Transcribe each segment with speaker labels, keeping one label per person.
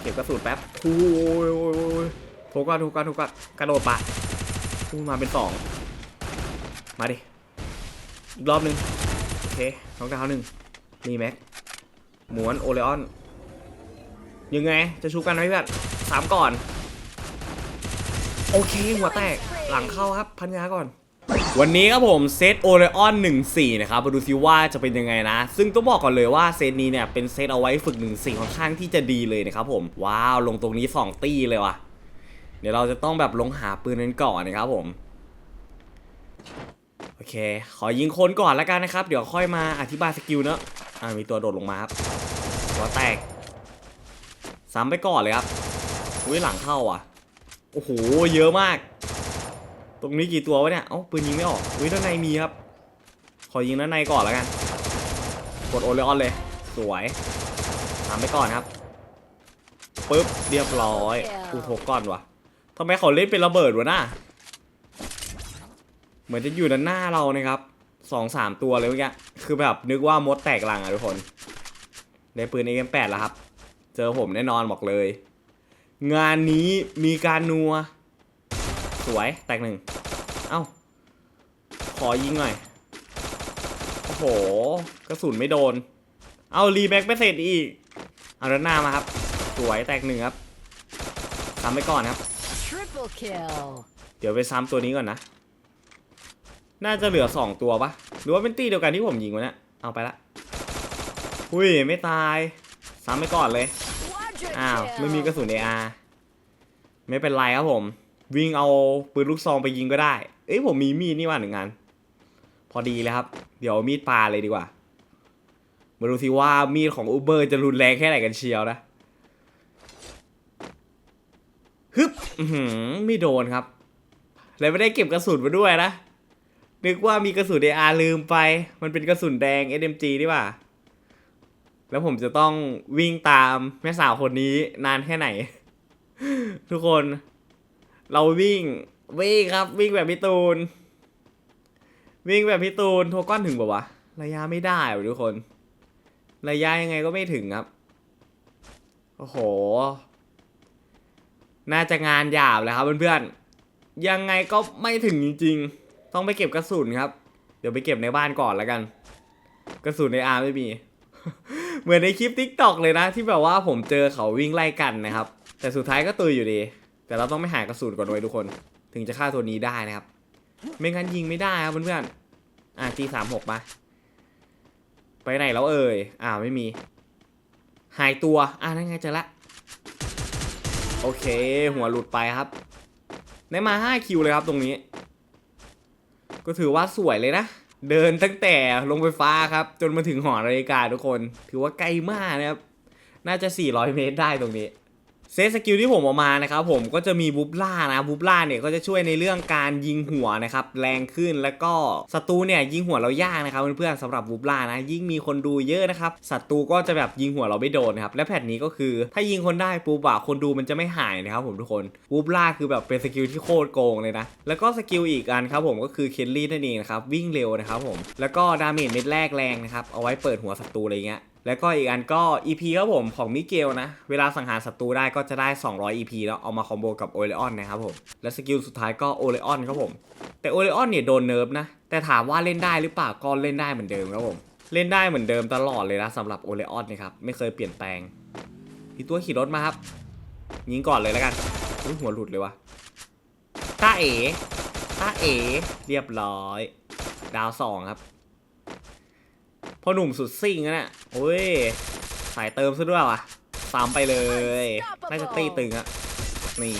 Speaker 1: เก็บกระสุนแป๊บโอ้ยโอ้ยโอ้ยโถก่อนโถก่อนโถก่อนกระโดดปะอู้มาเป็นสองมาดิอีกรอบหนึ่งโอเคน้องดาวหนึ่งมีแม็กหมวนโอเลออนยังไง จะชูกันไหมเพื่อนสามก่อน โอเค หัวแตกหลังเข้าครับ พันยาก่อน วันนี้ครับผมเซตโอเลออน14 นะครับ มาดูซิว่าจะเป็นยังไงนะ ซึ่งต้องบอกก่อนเลยว่าเซตนี้เนี่ยเป็นเซตเอาไว้ฝึก 14 ค่อนข้างที่จะดีเลยนะครับผม ว้าว ลงตรงนี้ 2 ตี้เลยว่ะ เดี๋ยวเราจะต้องแบบลงหาปืนกันก่อนนะครับผม โอเค ขอยิงคนก่อนแล้วกันนะครับ เดี๋ยวค่อยมาอธิบายสกิลเนอะอ่ามีตัวโดดลงมาครับหัวแตกซ้ำไปก่อนเลยครับ อุ้ยหลังเข้าอะ โอ้โห เยอะมาก ตรงนี้กี่ตัววะเนี่ย เอ้าปืนยิงไม่ออก อุ้ยด้านในมีครับ ขอยิงด้านในก่อนแล้วกัน กดโอเลออนเลย สวยซ้ำไปก่อนครับ ปึ๊บ เรียบร้อย กูโทก่อนวะทำไมเขาเล่นเป็นระเบิดวะน่ะเหมือนจะอยู่ด้านหน้าเรานะครับสองสามตัวเลยเมื่อกี้ คือแบบนึกว่ามดแตกลังอะทุกคน ได้ปืน AK8 แล้วครับ เจอผมแน่นอนบอกเลย งานนี้มีการนัว วยแตกหนึ่งเอ้า ขอยิงหน่อย โอ้โห กระสุนไม่โดน เอารีแบ็กไม่เสร็จอีก เอาด้านหน้ามาครับ สวยแตกหนึ่งครับซ้ำไปก่อนครับ
Speaker 2: Triple kill.
Speaker 1: เดี๋ยวไปซ้ำตัวนี้ก่อนนะ น่าจะเหลือสองตัวปะหรือว่าเป็นตีเดียวกันที่ผมยิงวะเนี่ย เอาไปละอุ้ยไม่ตาย ซ้ำไปก่อนเลย
Speaker 2: Quadra
Speaker 1: อ้าว ไม่
Speaker 2: kill.
Speaker 1: มีกระสุน AR ไม่เป็นไรครับผม วิ่งเอาปืนลูกซองไปยิงก็ได้ เอ้ยผมมีมีดนี่ว่าหนึ่งงานพอดีเลยครับ เดี๋ยวมีดปลาเลยดีกว่า มาดูสิว่ามีดของอูเบอร์จะรุนแรงแค่ไหนกันเชียวนะ ฮึบหือไม่โดนครับแล้วไม่ได้เก็บกระสุนมาด้วยนะ นึกว่ามีกระสุน AR ลืมไป มันเป็นกระสุนแดง SMG นี่ว่า แล้วผมจะต้องวิ่งตามแม่สาวคนนี้นานแค่ไหน ทุกคน เราวิ่งวิ่งครับ วิ่งแบบพี่ตูน วิ่งแบบพี่ตูนโทก้อนถึงป่าวะระยะไม่ได้ทุกคน ระยะยังไงก็ไม่ถึงครับ โอ้โห น่าจะงานหยาบเลยครับเพื่อนๆ ยังไงก็ไม่ถึงจริงๆ ต้องไปเก็บกระสุนครับ เดี๋ยวไปเก็บในบ้านก่อนแล้วกัน กระสุนในอาร์ไม่มี เหมือนในคลิปทิกตอกเลยนะ ที่แบบว่าผมเจอเขาวิ่งไล่กันนะครับ แต่สุดท้ายก็ตุยอยู่ดี แต่เราต้องไม่หากระสุนก่อนด้วยทุกคน ถึงจะฆ่าตัวนี้ได้นะครับ ไม่งั้นยิงไม่ได้ครับเพื่อนๆอะ G สามหกมาไปไหนแล้วเอ่ยอ่าไม่มี หายตัวอ่านั่นไงเจอละโอเค หัวหลุดไปครับ ได้มา5คิวเลยครับตรงนี้ ก็ถือว่าสวยเลยนะ เดินตั้งแต่ลงไฟฟ้าครับ จนมาถึงหอนาฬิกาทุกคน ถือว่าไกลมากนะครับ น่าจะ 400 เมตรได้ตรงนี้ เซตสกิลที่ผมออกมานะครับผมก็จะมีบูบล่านะบูบล่าเนี่ยก็จะช่วยในเรื่องการยิงหัวนะครับแรงขึ้นแล้วก็ศัตรูเนี่ยยิงหัวเรายากนะครับเพื่อนๆสำหรับบูบล่านะยิ่งมีคนดูเยอะนะครับศัตรูก็จะแบบยิงหัวเราไม่โดนนะครับและแพทนี้ก็คือถ้ายิงคนได้ปุ๊บอะคนดูมันจะไม่หายนะครับผมทุกคนบูบล่าคือแบบเป็นสกิลที่โคตรโกงเลยนะแล้วก็สกิลอีกอันครับผมก็คือเคลลี่นั่นเองนะครับวิ่งเร็วนะครับผมแล้วก็ดาเมจเม็ดแรกแรงนะครับเอาไว้เปิดหัวศัตรูอะไรเงี้ย แล้วก็อีกอันก็ EP ครับผมของมิเกลนะ เวลาสังหารศัตรูได้ก็จะได้ 200 EP แล้วเอามาคอมโบกับโอเลออนนะครับผม และสกิลสุดท้ายก็โอเลออนครับผม แต่โอเลออนเนี่ยโดนเนิร์ฟนะ แต่ถามว่าเล่นได้หรือเปล่าก็เล่นได้เหมือนเดิมครับผม เล่นได้เหมือนเดิมตลอดเลยนะสำหรับโอเลออนนะครับไม่เคยเปลี่ยนแปลงพี่ตัวขี่รถมาครับ ยิงก่อนเลยแล้วกันหัวหลุดเลยวะตาเอ๋ตาเอ๋เรียบร้อย ดาวสองครับ พ่อหนุ่มสุดซิ่งนะเนี่ยโอ้ยสายเติมซะด้วยว่ะสามไปเลยน่าจะตีตึงอะนี่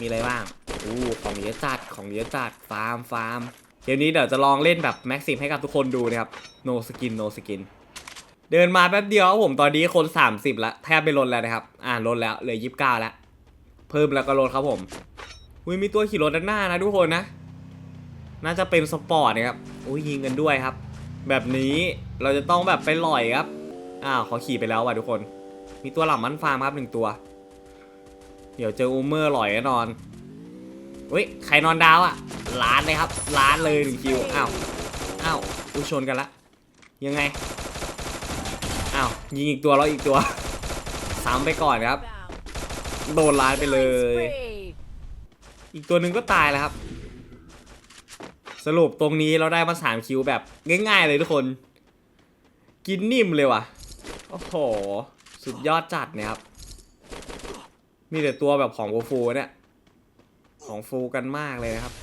Speaker 1: มีอะไรบ้างอู้ของเยอะจัดของเยอะจัดฟาร์มฟาร์มเกมนี้เดี๋ยวจะลองเล่นแบบแม็กซิมให้กับทุกคนดูนะครับ no skin no skin เดินมาแป๊บเดียวครับผมตอนนี้คน 30ละแทบไปลดแล้วนะครับ อ่าลดแล้วเหลือ29แล้วเพิ่มแล้วก็ลดครับผมอุ้ยมีตัวขี่รถด้านหน้านะทุกคนนะ น่าจะเป็นสปอร์ตนะครับอุ้ยยิงกันด้วยครับ แบบนี้เราจะต้องแบบไปลอยครับ อ้าวเขาขี่ไปแล้วว่ะทุกคน มีตัวหลับมันฟาร์มครับหนึ่งตัว เดี๋ยวเจออูเมอร์ลอยแน่นอนเฮ้ยใครนอนดาวอะล้านเลยครับล้านเลยหนึ่งคิว อ้าว อ้าวอูชนกันละ ยังไง อ้าวยิงอีกตัวแล้วอีกตัวซ้ำไปก่อนครับ โดนล้าดไปเลย อีกตัวหนึ่งก็ตายแล้วครับ สรุปตรงนี้เราได้มาสามคิวแบบง่าย ๆ เลยทุกคน กินนิ่มเลยว่ะ โอ้โห สุดยอดจัดเนี่ยครับ มีแต่ตัวแบบของฟูๆเนี่ย ของฟูกันมากเลยนะครับ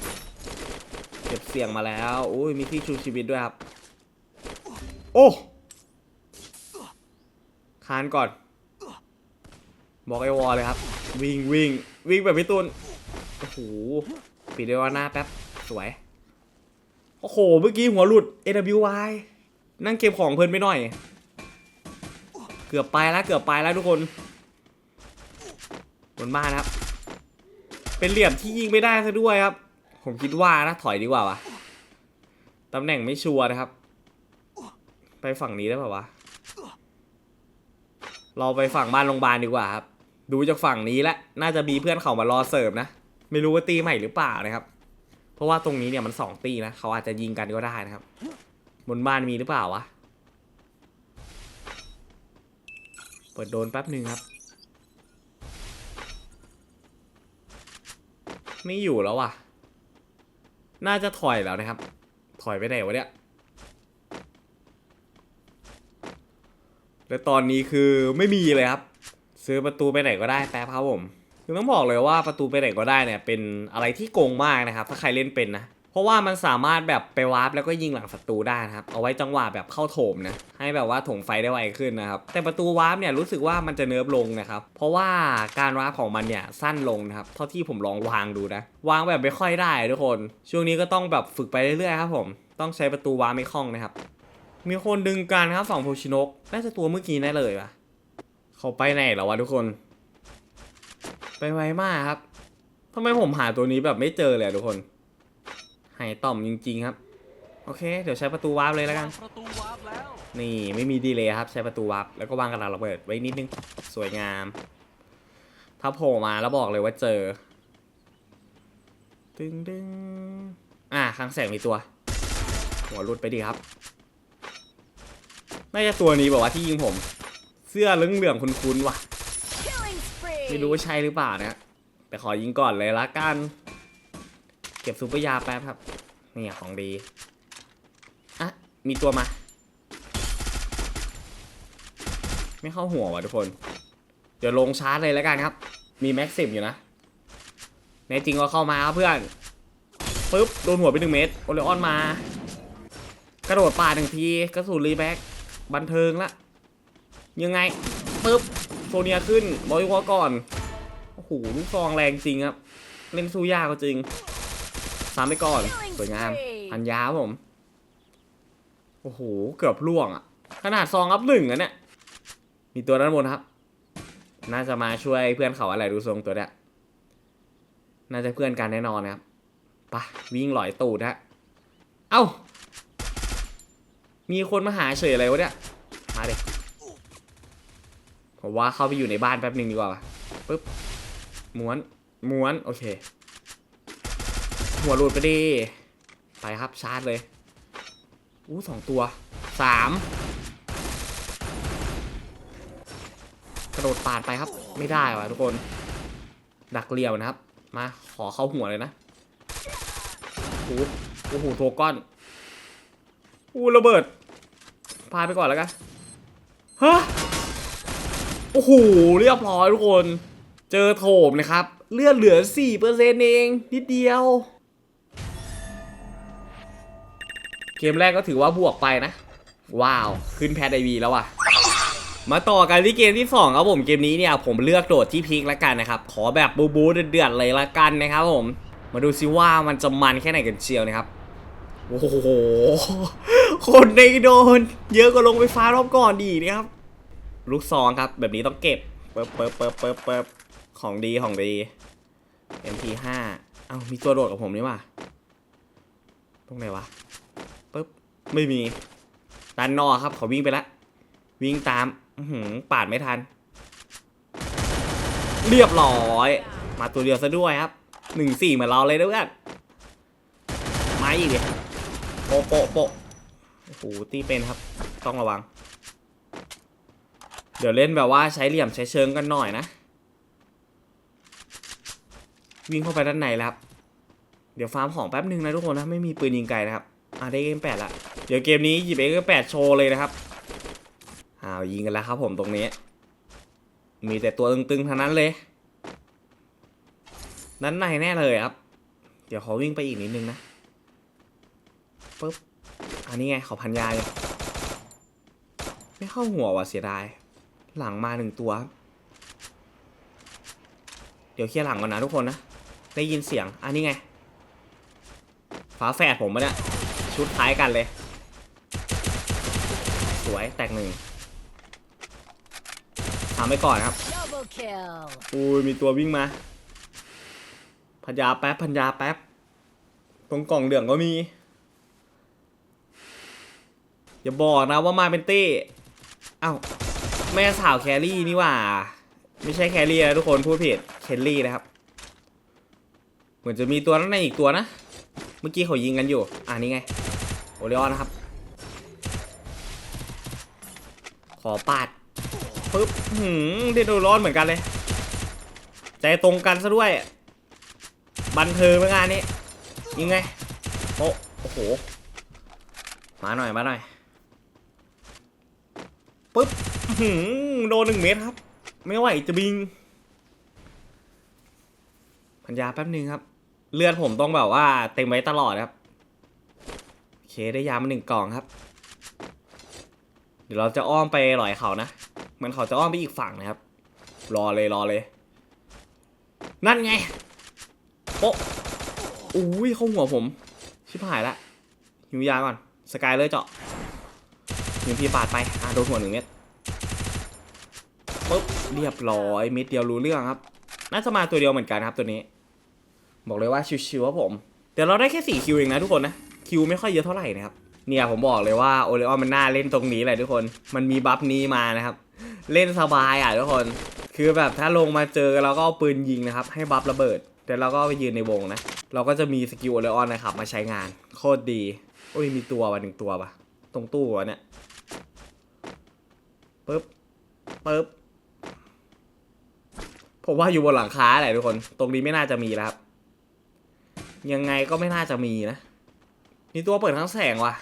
Speaker 1: เก็บเสียงมาแล้วอุ้ยมีที่ชูชีวิตด้วยครับ โอ้คานก่อน บอกไอวอลเลยครับ วิ่งวิ่งวิ่งแบบพี่ตุนโอ้โหปิดด้วยว่าหน้าแป๊บสวย โอ้โห เมื่อกี้หัวหลุด AWY นั่งเก็บของเพลินไปหน่อย เกือบไปแล้วเกือบไปแล้วทุกคนบนบ้านครับ เป็นเหลี่ยมที่ยิงไม่ได้ซะด้วยครับ ผมคิดว่านะถอยดีกว่าวะตำแหน่งไม่ชัวร์นะครับ ไปฝั่งนี้ได้ป่าวะ เราไปฝั่งบ้านโรงพยาบาลดีกว่าครับ ดูจากฝั่งนี้แล้วน่าจะมีเพื่อนเขามารอเสิร์ฟนะ ไม่รู้ว่าตีใหม่หรือเปล่านะครับ เพราะว่าตรงนี้เนี่ยมันสองตีนะเขาอาจจะยิงกันก็ได้นะครับ บนบ้านมีหรือเปล่าวะ เปิดโดนแป๊บหนึ่งครับ ไม่อยู่แล้วว่ะ น่าจะถอยแล้วนะครับ ถอยไปไหนวะเนี่ย แล้วตอนนี้คือไม่มีเลยครับ ซื้อประตูไปไหนก็ได้แป๊บครับผม คือต้องบอกเลยว่าประตูไปไหนก็ได้เนี่ยเป็นอะไรที่โกงมากนะครับ ถ้าใครเล่นเป็นนะ เพราะว่ามันสามารถแบบไปวาร์ปแล้วก็ยิงหลังศัตรูได้นะครับ เอาไว้จังหวะแบบเข้าโถมนะ ให้แบบว่าถงไฟได้ไวขึ้นนะครับ แต่ประตูวาร์ปเนี่ยรู้สึกว่ามันจะเนิร์ฟลงนะครับ เพราะว่าการวาร์ปของมันเนี่ยสั้นลงนะครับ เท่าที่ผมลองวางดูนะ วางแบบไม่ค่อยได้ทุกคน ช่วงนี้ก็ต้องแบบฝึกไปเรื่อยๆครับผม ต้องใช้ประตูวาร์ปไม่คล่องนะครับ มีคนดึงกันครับฝั่งโพชินก น่าจะตัวเมื่อกี้แน่เลยว่ะเขาไปไหนแล้ววะทุกคน ไปไวมากครับทำไมผมหาตัวนี้แบบไม่เจอเลยอะทุกคนหายต่อมจริง ๆ ครับ โอเค เดี๋ยวใช้ประตูวาร์ปเลยแล้วกัน
Speaker 3: ประตูวาร์ปแล้ว
Speaker 1: นี่ไม่มีดีเลยครับ ใช้ประตูวาร์ปแล้วก็วางกระดาษระเบิดไว้นิดนึง สวยงาม ถ้าโผล่มาแล้วบอกเลยว่าเจอ ดึงดึงอ่าข้างแสงมีตัว หัวรุดไปดีครับ น่าจะตัวนี้บอกว่าที่ยิงผม เสื้อเหลืองๆคุ้นๆว่ะ
Speaker 2: Killing spree.
Speaker 1: ไม่รู้ว่าใช่หรือเปล่านะแต่ขอยิงก่อนเลยละกัน เก็บซูเปอร์ยาแป๊บครับ นี่ของดี อะ มีตัวมา ไม่เข้าหัวว่ะทุกคน เดี๋ยวลงชาร์จเลยแล้วกันครับ มีแม็กซิมอยู่นะ ในจริงก็เข้ามาครับเพื่อนปึ๊บ โดนหัวไปหนึ่งเมตร โอเลออนมา กระโดดป่าหนึ่งที กระสุนรีแบ็กบันเทิงละ ยังไงปึ๊บ ซเนียขึ้นบอยวอก่อน โอ้โหลูกซองแรงจริงครับ เล่นสู้ยากก็จริงสามไปก่อน สวยงามพันยาครับผม โอ้โห เกือบล่วงอะ ขนาดซองอัพหนึ่งอะเนี่ย มีตัวด้านบนครับ น่าจะมาช่วยเพื่อนเขาอะไรดูทรงตัวเนี้ย น่าจะเพื่อนกันแน่นอนนะครับปะวิ่งหลอยตูดฮะ เอ้า มีคนมาหาเฉยอะไรวะเนี่ย มาเด็ก ผมว่าเข้าไปอยู่ในบ้านแป๊บหนึ่งดีกว่าปึ๊บม้วนม้วนโอเค หัวหลุดไปดิไปครับชาร์จเลยอู้สองตัวสามกระโดดปาดไปครับ ไม่ได้ว่ะทุกคน ดักเลียวนะครับ มาขอเข้าหัวเลยนะโอ้โหโอ้โหโทก้อนอู้ระเบิด พาไปก่อนแล้วกันฮะ โอ้โหเรียบร้อยทุกคน เจอโถมนะครับ เลือดเหลือ4%เอง นิดเดียว เกมแรกก็ถือว่าบวกไปนะ ว้าว ขึ้นแพทไอวีแล้วว่ะมาต่อกันที่เกมที่2ครับผมเกมนี้เนี่ยผมเลือกโดดที่พีคละกันนะครับ ขอแบบบูบูเดือดๆเลยละกันนะครับผม มาดูซิว่ามันจะมันแค่ไหนกันเชียวนะครับโอ้โหคนในโดน เยอะกว่าลงไฟฟ้ารอบก่อนดีนะครับ ลูกซองครับ แบบนี้ต้องเก็บเปิบเปิบเปิบเปิบเปิบของดีของดี MP5 เอ้ามีตัวโดดกับผมนี่ว่ะตรงไหนวะปึ๊บไม่มีด้านนอกครับเขาวิ่งไปละ วิ่งตามอือหือปาดไม่ทัน เรียบร้อย มาตัวเดียวซะด้วยครับหนึ่งสี่เหมือนเราเลยนะเพื่อนมาอีกดิโปโปโปโอ้โหตีเป็นครับ ต้องระวัง เดี๋ยวเล่นแบบว่าใช้เหลี่ยมใช้เชิงกันหน่อยนะ วิ่งเข้าไปด้านในแล้วเดี๋ยวฟาร์มของแป๊บหนึ่งนะทุกคนนะไม่มีปืนยิงไกลนะครับอะได้เอ็มแปดละเดี๋ยวเกมนี้หยิบเอ็มแปดโชว์เลยนะครับอ้าวยิงกันแล้วครับผมตรงนี้ มีแต่ตัวตึงๆทั้งนั้นเลยนั้นในแน่เลยครับ เดี๋ยวขอวิ่งไปอีกนิดนึงนะปึ๊บอันนี้ไงเขาพันยาอยู่ไม่เข้าหัวว่ะเสียดาย หลังมาหนึ่งตัวครับเดี๋ยวเคลียร์หลังก่อนนะทุกคนนะ ได้ยินเสียง อันนี้ไง ฝาแฝดผมปะเนี่ย ชุดคล้ายกันเลย สวยแตกหนึ่งทำไปก่อนครับ
Speaker 2: Double kill.
Speaker 1: อุ้ยมีตัววิ่งมา พันยาแป๊บ พันยาแป๊บ ตรงกล่องเหลืองก็มี อย่าบอกนะว่ามาเป็นตี้ เอ้า แม่สาวแครี่นี่หว่า ไม่ใช่แครี่นะทุกคนพูดผิดเคลลี่นะครับ เหมือนจะมีตัวนั้นในอีกตัวนะ เมื่อกี้เขายิงกันอยู่ อ่านี่ไง โอเลออนนะครับ ขอปาดปึ๊บหืมเดโดร้อนเหมือนกันเลย ใจตรงกันซะด้วย บันเทิงเมื่องานนี้ยังไงโอ้โอ้โห มาหน่อย มาหน่อย ปึ๊บ หือโดนหนึ่งเมตรครับ ไม่ไหวจะบิง พันยาแป๊บนึงครับ เลือดผมต้องแบบว่า เต็มไว้ตลอดครับโอเคได้ยามาหนึ่งกล่องครับ เดี๋ยวเราจะอ้อมไปหลอยเขานะเหมือนเขาจะอ้อมไปอีกฝั่งนะครับ รอเลยรอเลย นั่นไงโป๊ะอุ้ยเข้าหัวผม ชิบหายละหิวยาก่อน สกายเลยเจาะยิงพีปาดไป อะโดนหัวหนึ่งเม็ด ปุ๊บเรียบร้อยม็ดเดียวรู้เรื่องครับ น่าจะมาตัวเดียวเหมือนกันครับตัวนี้ บอกเลยว่าชิวๆครับผมเดี๋ยวเราได้แค่สี่คิวเองนะทุกคนนะคิวไม่ค่อยเยอะเท่าไหร่นะครับเนี่ยผมบอกเลยว่าโอเลออนมันน่าเล่นตรงนี้แหละทุกคน มันมีบัฟนี้มานะครับ เล่นสบายอะทุกคน คือแบบถ้าลงมาเจอเราก็เอาปืนยิงนะครับ ให้บัฟระเบิดเดี๋ยวเราก็ไปยืนในวงนะ เราก็จะมีสกิลโอเลออนนะครับ มาใช้งานโคตรดี โอ้ยมีตัวว่ะหนึ่งตัวปะตรงตู้วะเนี่ยปึ๊บปึ๊บ ผมว่าอยู่บนหลังคาแหละทุกคน ตรงนี้ไม่น่าจะมีแล้วครับ ยังไงก็ไม่น่าจะมีนะมีตัวเปิดทั้งแสงว่ะ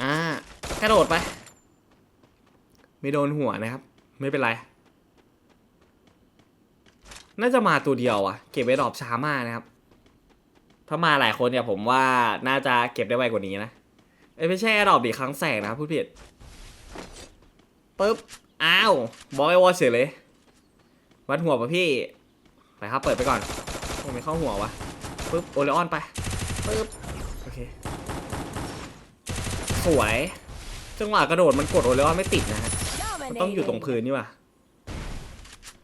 Speaker 1: อ่า กระโดดไป ไม่โดนหัวนะครับ ไม่เป็นไร น่าจะมาตัวเดียวอะ เก็บไว้ดอปช้ามากนะครับ ถ้ามาหลายคนเนี่ยผมว่าน่าจะเก็บได้ไวกว่านี้นะเอ้ไม่ใช่ดอปดิครั้งแสงนะครับพูดผิดปึ๊บ อ้าว บอยวอเฉยเลย วัดหัวป่ะพี่ ไปครับเปิดไปก่อนโอ้ไม่เข้าหัววะปึ๊บโอเลออนไปปึ๊บโอเคสวย จังหวะกระโดดมันกดโอเลออนไม่ติดนะฮะมันต้องอยู่ตรง
Speaker 2: Dominating.
Speaker 1: พื้นนี่ว่ะ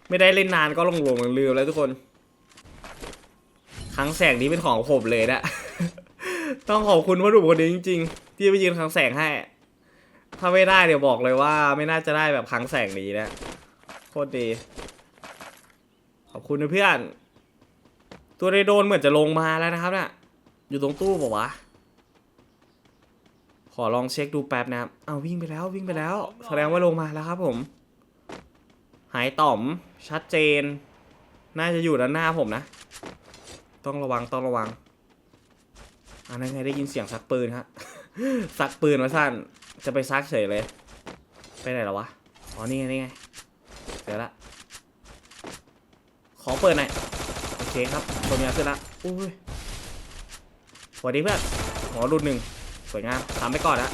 Speaker 1: ไม่ได้เล่นนานก็ลงหลงลืมๆแล้วทุกคน ครั้งแสงนี้เป็นของผมเลยนะ ต้องขอบคุณวัตถุคนนี้จริง ๆ ที่ไปยืนครั้งแสงให้ ถ้าไม่ได้เดี๋ยวบอกเลยว่า ไม่น่าจะได้แบบครั้งแสงนี้นะโคตรดีข อบคุณนะเพื่อน ตัวเรโดนเหมือนจะลงมาแล้วนะครับเนี่ยอยู่ตรงตู้บอกวะ ขอลองเช็คดูแป๊บนะครับเอาวิ่งไปแล้ววิ่งไปแล้ว แสดงว่าลงมาแล้วครับผม หายต่อมชัดเจน น่าจะอยู่ด้านหน้าผมนะ ต้องระวังต้องระวังอันนั้นไงได้ยินเสียงซักปืนฮะซักปืนมาสั้นจะไปซักเฉยเลย ไปไหนแล้วะ อ๋อนี่ไงนี่ไงเดี๋ยวละ ขอเปิดหน่อยโอเคครับตัวนี้ขึ้นละอุ้ยสวัสดีเพื่อนหมอรุ่นหนึ่งสวยงามทำไปก่อนนะ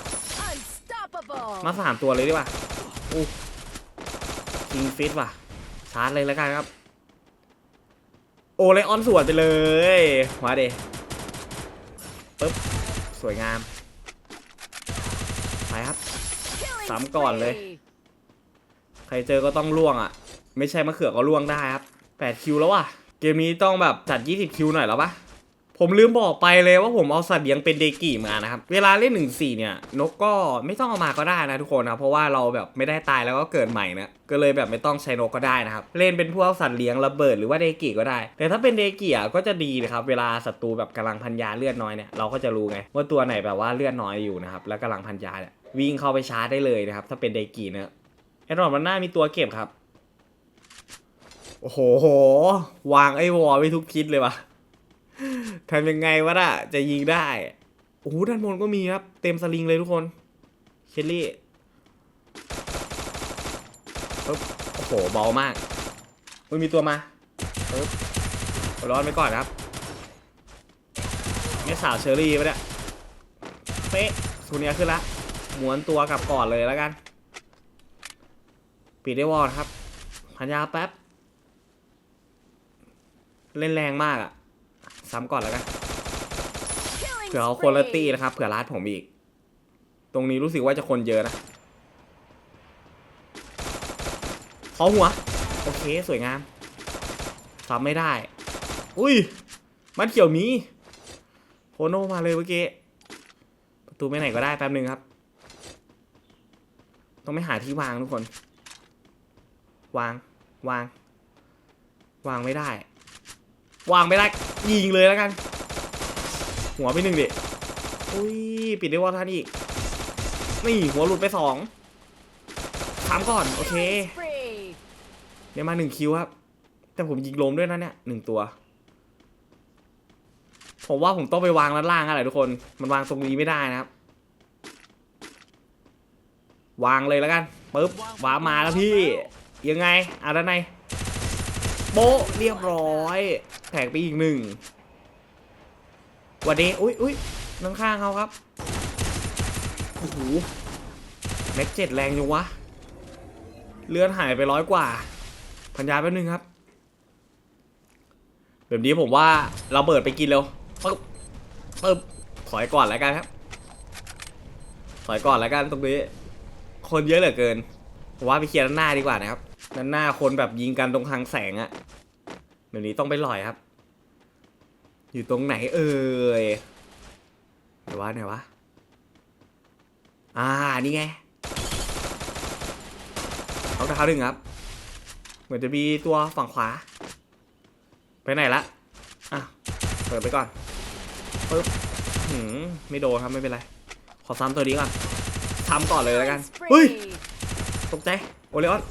Speaker 2: Unstoppable.
Speaker 1: มาสามตัวเลยดีกว่าอู้คิงฟิตว่ะชาร์จเลยแล้วกันครับ โอเลออนสวนไปเลยมาเดปึ๊บสวยงามไปครับ
Speaker 2: Killing
Speaker 1: สามก่อนเลย
Speaker 2: spree.
Speaker 1: ใครเจอก็ต้องล่วงอะ ไม่ใช่มะเขือก็ล่วงได้ครับ 8คิวแล้วว่ะ เกมนี้ต้องแบบจัด 20 คิวหน่อยแล้วปะผมลืมบอกไปเลยว่าผมเอาสัตว์เลี้ยงเป็นเดกิมานะครับ เวลาเล่น 1 4 เนี่ย นกก็ไม่ต้องเอามาก็ได้นะทุกคนนะ เพราะว่าเราแบบไม่ได้ตายแล้วก็เกิดใหม่นะ ก็เลยแบบไม่ต้องใช้นกก็ได้นะครับ เล่นเป็นพวกสัตว์เลี้ยงระเบิดหรือว่าเดกิก็ได้ แต่ถ้าเป็นเดกิอะก็จะดีนะครับ เวลาศัตรูแบบกำลังพันยาเลือดน้อยเนี่ยเราก็จะรู้ไงว่าตัวไหนแบบว่าเลือดน้อยอยู่นะครับ แล้วกำลังพันยาเนี่ยวิ่งเข้าไปชาร์จได้เลยนะครับ ถ้าเป็นเดกิเนี่ยแอดดอปมันหน้ามีตัวเก็บครับ โอ้โห วางไอ้วอลไว้ทุกทิศเลยวะทำยังไงวะน่ะ จะยิงได้ โอ้โห ด้านบนก็มีครับ เต็มสลิงเลยทุกคน เคลลี่ปึ๊บโอ้โห เบามากอุ้ยมีตัวมาปึ๊บร้อนไปก่อนครับนี่สาวเชอรี่ปะเนี่ยเป๊ะสูเนียขึ้นละหม้วนตัวกลับก่อนเลยแล้วกัน ปิดได้วอลครับพันยาแป๊บ เล่นแรงมากอะซ้ำก่อนแล้วกัน
Speaker 2: Killing
Speaker 1: เผื่อเขาคนละตี้
Speaker 2: spree.
Speaker 1: นะครับ เผื่อรัดผมอีก ตรงนี้รู้สึกว่าจะคนเยอะนะเขาหัว โอเคสวยงามซ้ำไม่ได้ อุ้ย มันเขียวมีโพโนมาเลยเมื่อกี้ ประตูไปไหนก็ได้แป๊บนึงครับ ต้องไม่หาที่วางทุกคน วาง วาง วางไม่ได้ วางไม่ได้ยิงเลยแล้วกัน หัวไปหนึ่งดิอุ้ยปิดได้วอลทันอีกนี่หัวหลุดไปสองถามก่อนโอเค
Speaker 2: Killing spree.
Speaker 1: ได้มาหนึ่งคิวครับ แต่ผมยิงลมด้วยนะเนี่ยหนึ่งตัว ผมว่าผมต้องไปวางด้านล่างอะไรทุกคน มันวางตรงนี้ไม่ได้นะครับ วางเลยแล้วกันปึ๊บวางมาแล้วพี่ ยังไงอะด้านใน โบะเรียบร้อย แตกไปอีกหนึ่งวันนี้อุ้ยอุ้ยน้ข้างเขาครับโอ้โหแม็กเจ็ดแรงอยู่วะ เลือดหายไปร้อยกว่า พันยาแป๊บนึงครับ แบบนี้ผมว่าเราเบิดไปกินเร็วปึ๊บปึ๊บถอยก่อนแล้วกันครับ ถอยก่อนแล้วกันตรงนี้ คนเยอะเหลือเกินผมว่าไปเคลียร์หน้าดีกว่านะครับ ด้านหน้าคนแบบยิงกันตรงทางแสงอะแบบนี้ต้องไปหลอยครับ อยู่ตรงไหนเอ่ยไหนวะไหนวะอ่านี่ไงเอาดาหนึ่งครับ เหมือนจะมีตัวฝั่งขวา ไปไหนละอะเปิดไปก่อนปึ๊บหืมไม่โดนครับไม่เป็นไร ขอซ้ำตัวนี้ก่อนซ้ำก่อนเลยแล้วกันเฮ้ยตกใจโอเลออน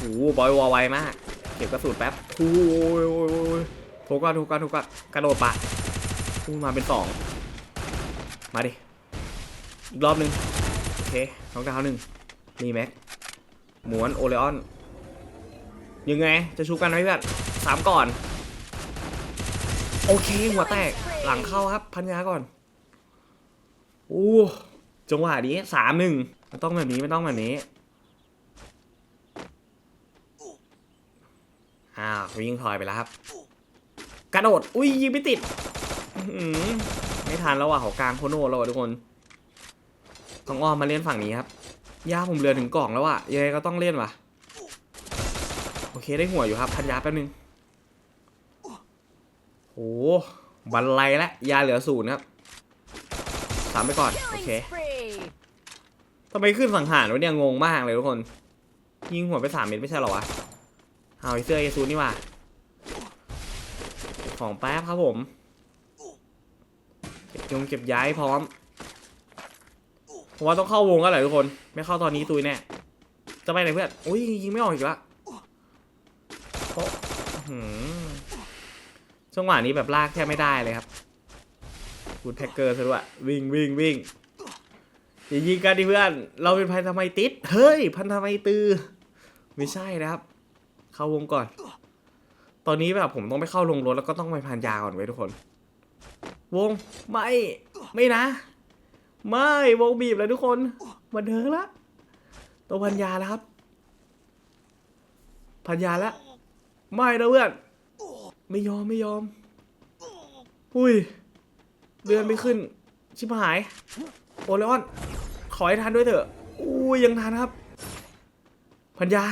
Speaker 1: โอ้โหบอยวอไวมาก เก็บกระสุนแป๊บโอ้ยโอ้ยโอ้ยถูกก่อนถูกก่อนถูกก่อนกระโดดปะอู้มาเป็นสองมาดิ อีกรอบหนึ่งโอเคน้องดาวหนึ่งมีแม็กหมวนโอเลออน ยังไง จะชูกันไหมเพื่อนสามก่อน โอเค หัวแตก หลังเข้าครับ พันยาก่อน โอ้ จังหวะนี้สามหนึ่งมันต้องแบบนี้ไม่ต้องแบบนี้ อ้าววิ่งถอยไปแล้วครับ กระโดด อุ้ยยิงไม่ติดไม่ทันแล้วว่ะเขากลางโคโน่แล้วว่ะทุกคนต้องอ้อมมาเล่นฝั่งนี้ครับยาผมเหลือถึงกล่องแล้วอะยังไงก็ต้องเล่นว่ะ โอเคได้หัวอยู่ครับพันยาแป๊บนึงโอ้บันไลแล้วยาเหลือศูนย์ครับสามไปก่อน โอเคทำไมขึ้นสังหารวะเนี่ยงงมากเลยทุกคน ยิงหัวไปสามเม็ดไม่ใช่หรอวะ เอาเสื้อเยซูนี่ว่ะของแป๊บครับผม เก็บยงเก็บย้ายพร้อมผมว่าต้องเข้าวงกันแหละทุกคน ไม่เข้าตอนนี้ตุยแน่ จะไปไหนเพื่อน อุ้ยยิงไม่ออกอีกละโอ้อื้อหือจังหวะนี้แบบลากแทบไม่ได้เลยครับกูแท็กเกอร์ซะด้วยวิ่งวิ่งวิ่งอย่ายิงกันดิเพื่อน เราเป็นพันธมิตรติด เฮ้ย พันธมิตรตือ ไม่ใช่นะครับ เข้าวงก่อน ตอนนี้แบบผมต้องไปเข้าลงรถแล้วก็ต้องไปพันยาก่อนไว้ทุกคน วงไม่ไม่นะ ไม่วงบีบเลยทุกคนมาเดินละตัวพันยาแล้วครับพันยาแล้วไม่นะเพื่อนไม่ยอมไม่ยอม อุ้ยเดือนไม่ขึ้น ชิบหาย โอเลออน ขอให้ทันด้วยเถอะอู้ยยังทันครับ พัญญา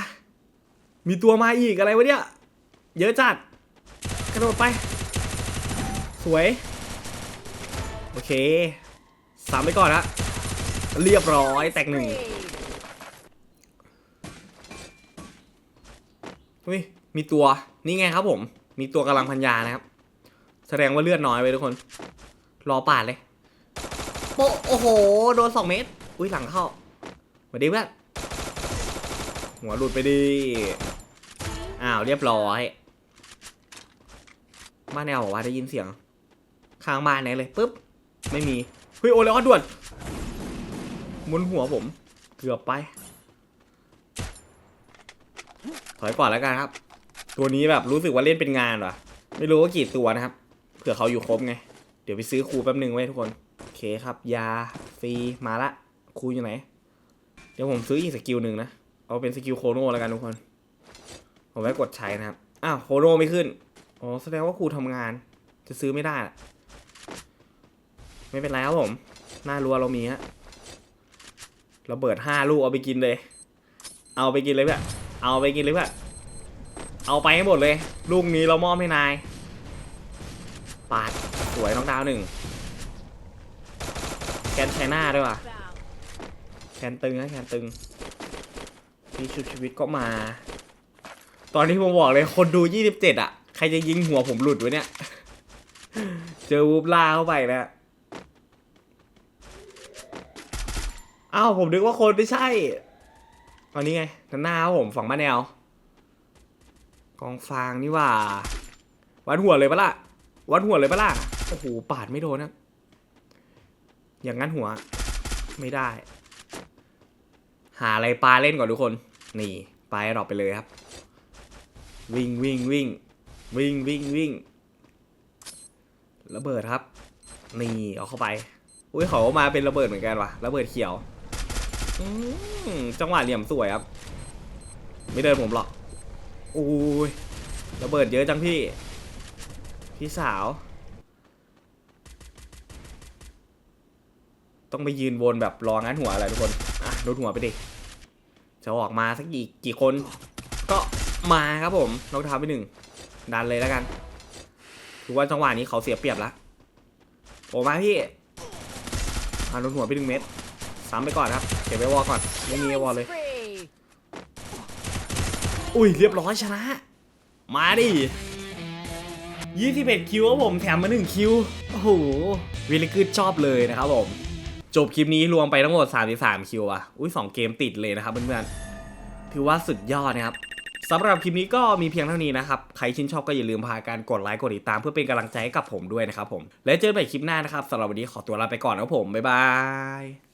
Speaker 1: มีตัวมาอีกอะไรวะเนี่ย เยอะจัด กระโดดไป สวย โอเค สามไปก่อนนะเรียบร้อยแตกหนึ่งอุ้ย มีตัว นี่ไงครับผม มีตัวกำลังพัญญานะครับ แสดงว่าเลือดน้อยไปทุกคน รอปาดเลย โปโอ้โห โดนสองเมตร อุ้ยหลังเข้าสวัสดีเพื่อนหัวหลุดไปดี อ้าวเรียบร้อยบ้านแนวบอกว่าได้ยินเสียงข้างบ้านไหนเลยปุ๊บไม่มีเฮ้ยโอเลออนด่วนมุนหัวผม เกือบไป ถอยก่อนแล้วกันครับ ตัวนี้แบบรู้สึกว่าเล่นเป็นงานว่ะไม่รู้ว่ากี่ตัวนะครับเผื่อเขาอยู่ครบไง เดี๋ยวไปซื้อครูแป๊บหนึ่งไว้ทุกคนโอเคครับ ยาฟรีมาละครูอยู่ไหน เดี๋ยวผมซื้ออีกสกิลหนึ่งนะ เอาเป็นสกิลโคโนแล้วกันทุกคน ผมไว้กดใช้นะครับ อ้าวโคโนไม่ขึ้น อ๋อ แสดงว่าครูทำงาน จะซื้อไม่ได้ ไม่เป็นไรครับผม หน้ารัวเรามีฮะเราเบิดห้าลูกเอาไปกินเลย เอาไปกินเลยเพื่อนเอาไปกินเลยเพื่อนเอาไปให้หมดเลย ลูกนี้เรามอบให้นาย ปาด สวยน้องดาวหนึ่งแกนไชน่าด้วยว่ะแขนตึงนะแขนตึงพี่ชุบชีวิตก็มา อนนี้ผมบอกเลยคนดู 27 อะ ใครจะยิงหัวผมหลุดวะเนี่ย เจอวูบล่าเข้าไปแล้วอ้าวผมนึกว่าคนไม่ใช่ ตอนนี้ไงหน้าผมฝั่งบ้านแนว กองฟางนี่ว่า วัดหัวเลยปะล่ะ วัดหัวเลยปะล่ะ โอ้โหปาดไม่โดนนะ อย่างนั้นหัว ไม่ได้ หาอะไรปลาเล่นก่อนทุกคน นี่ปลาดรอปไปเลยครับ วิ่งวิ่งวิ่งวิ่งวิ่งวิ่งระเบิดครับ นี่เอาเข้าไป อุ้ยเขามาเป็นระเบิดเหมือนกันวะระเบิดเขียวจังหวะเหลี่ยมสวยครับ ไม่เดินผมหรอกอุ้ยระเบิดเยอะจังพี่ พี่สาว ต้องไปยืนวนแบบรองั้นหัวอะไรทุกคน อะโดนหัวไปดิ จะออกมาสักกี่กี่คน ก็ มาครับผมนกเท้าไปหนึ่งดันเลยแล้วกันถือว่าจังหวะนี้เขาเสียเปรียบแล้วโอ้มาพี่อะโดนหัวไปหนึ่งเม็ดซ้ำไปก่อนครับเก็บไว้วอลก่อนไม่มีไว้วอลเลย อุ้ยเรียบร้อยชนะ มาดิ21คิวครับผมแถมมา1คิว โอ้โหวิลกืดชอบเลยนะครับผมจบคลิปนี้รวมไปทั้งหมด 33 คิวอะ อุ้ย 2 เกมติดเลยนะครับเพื่อนๆ ถือว่าสุดยอดนะครับ สำหรับคลิปนี้ก็มีเพียงเท่านี้นะครับ ใครชื่นชอบก็อย่าลืมพาการกดไลค์กดติดตามเพื่อเป็นกำลังใจให้กับผมด้วยนะครับผม และเจอกันใหม่คลิปหน้านะครับสำหรับวันนี้ขอตัวลาไปก่อนนะครับผมบ๊ายบาย